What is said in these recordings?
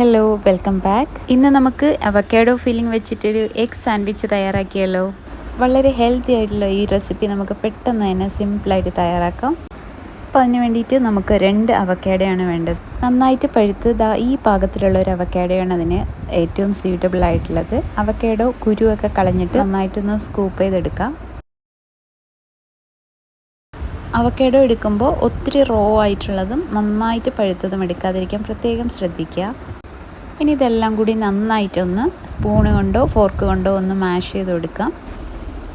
Hello welcome back ഇന്ന് നമുക്ക് avocado filling വെച്ചിട്ടൊരു എഗ് സാൻഡ്വിച്ച് തയ്യാറാക്കിയല്ലോ. വളരെ ഹെൽത്തി ആയിട്ടുള്ള ഈ റെസിപ്പി നമുക്ക് പെട്ടെന്ന് തന്നെ സിമ്പിളായിട്ട് തയ്യാറാക്കാം. അപ്പോൾ അതിന് വേണ്ടിയിട്ട് നമുക്ക് രണ്ട് അവക്കാഡയാണ് വേണ്ടത്. നന്നായിട്ട് പഴുത്ത് ദാ ഈ പാകത്തിലുള്ള ഒരു അവക്കാഡയാണ് അതിന് ഏറ്റവും സ്യൂട്ടബിൾ ആയിട്ടുള്ളത്. അവക്കാഡോ കുരുവൊക്കെ കളഞ്ഞിട്ട് നന്നായിട്ടൊന്ന് സ്കൂപ്പ് ചെയ്തെടുക്കാം. അവക്കേഡോ എടുക്കുമ്പോൾ ഒത്തിരി റോ ആയിട്ടുള്ളതും നന്നായിട്ട് പഴുത്തതും എടുക്കാതിരിക്കാൻ പ്രത്യേകം ശ്രദ്ധിക്കുക. ഇനി ഇതെല്ലാം കൂടി നന്നായിട്ടൊന്ന് സ്പൂണ് കൊണ്ടോ ഫോർക്ക് കൊണ്ടോ ഒന്ന് മാഷ് ചെയ്ത് കൊടുക്കാം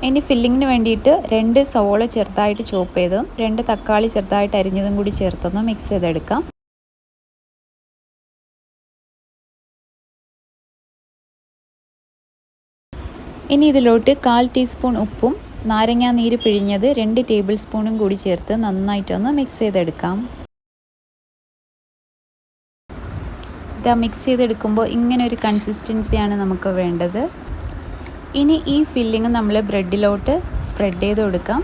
ഇനി ഫില്ലിങ്ങിന് വേണ്ടിയിട്ട് രണ്ട് സവോള ചെറുതായിട്ട് ചോപ്പ് ചെയ്തതും രണ്ട് തക്കാളി ചെറുതായിട്ട് അരിഞ്ഞതും കൂടി ചേർത്തൊന്ന് മിക്സ് ചെയ്തെടുക്കാം. ഇനി ഇതിലോട്ട് കാൽ ടീസ്പൂൺ ഉപ്പും നാരങ്ങാ നീര് പിഴിഞ്ഞത് രണ്ട് ടേബിൾ സ്പൂണും കൂടി ചേർത്ത് നന്നായിട്ടൊന്ന് മിക്സ് ചെയ്തെടുക്കാം. ഇതാ മിക്സ് ചെയ്തെടുക്കുമ്പോൾ ഇങ്ങനെ ഒരു കൺസിസ്റ്റൻസിയാണ് നമുക്ക് വേണ്ടത്. ഇനി ഈ ഫില്ലിങ് നമ്മൾ ബ്രെഡിലോട്ട് സ്പ്രെഡ് ചെയ്ത് കൊടുക്കാം.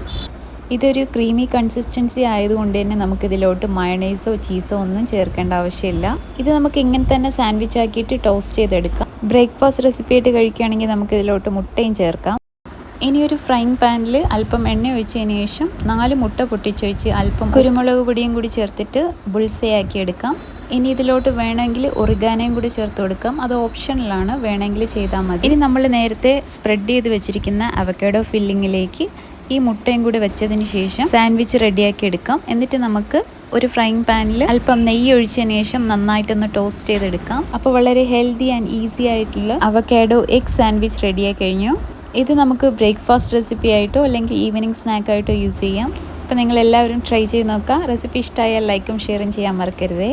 ഇതൊരു ക്രീമി കൺസിസ്റ്റൻസി ആയതുകൊണ്ട് തന്നെ നമുക്കിതിലോട്ട് മയണൈസോ ചീസോ ഒന്നും ചേർക്കേണ്ട ആവശ്യമില്ല. ഇത് നമുക്ക് ഇങ്ങനെ തന്നെ സാൻഡ്വിച്ച് ആക്കിയിട്ട് ടോസ്റ്റ് ചെയ്തെടുക്കാം. ബ്രേക്ക്ഫാസ്റ്റ് റെസിപ്പി ആയിട്ട് കഴിക്കുകയാണെങ്കിൽ നമുക്കിതിലോട്ട് മുട്ടയും ചേർക്കാം. ഇനി ഒരു ഫ്രൈങ് പാനിൽ അല്പം എണ്ണ ഒഴിച്ചതിന് ശേഷം നാല് മുട്ട പൊട്ടിച്ചൊഴിച്ച് അല്പം കുരുമുളക് പൊടിയും കൂടി ചേർത്തിട്ട് ബുൾസേ ആക്കി എടുക്കാം ഇനി ഇതിലോട്ട് വേണമെങ്കിൽ ഒറിഗാനയും കൂടി ചേർത്ത് കൊടുക്കാം. അത് ഓപ്ഷനിലാണ് വേണമെങ്കിൽ ചെയ്താൽ മതി. ഇനി നമ്മൾ നേരത്തെ സ്പ്രെഡ് ചെയ്ത് വെച്ചിരിക്കുന്ന അവക്കേഡോ ഫില്ലിങ്ങിലേക്ക് ഈ മുട്ടയും കൂടി വെച്ചതിന് ശേഷം സാൻഡ്വിച്ച് റെഡിയാക്കി എടുക്കാം. എന്നിട്ട് നമുക്ക് ഒരു ഫ്രൈങ് പാനിൽ അല്പം നെയ്യ് ഒഴിച്ചതിന് ശേഷം നന്നായിട്ടൊന്ന് ടോസ്റ്റ് ചെയ്തെടുക്കാം. അപ്പോൾ വളരെ ഹെൽത്തി ആൻഡ് ഈസി ആയിട്ടുള്ള അവക്കാഡോ എഗ് സാൻഡ്വിച്ച് റെഡിയായി കഴിഞ്ഞു. ഇത് നമുക്ക് ബ്രേക്ക്ഫാസ്റ്റ് റെസിപ്പി ആയിട്ടോ അല്ലെങ്കിൽ ഈവനിങ് സ്നാക്കായിട്ടോ യൂസ് ചെയ്യാം. അപ്പോൾ നിങ്ങളെല്ലാവരും ട്രൈ ചെയ്ത് നോക്കുക. റെസിപ്പി ഇഷ്ടമായാൽ ലൈക്കും ഷെയറും ചെയ്യാൻ മറക്കരുതേ.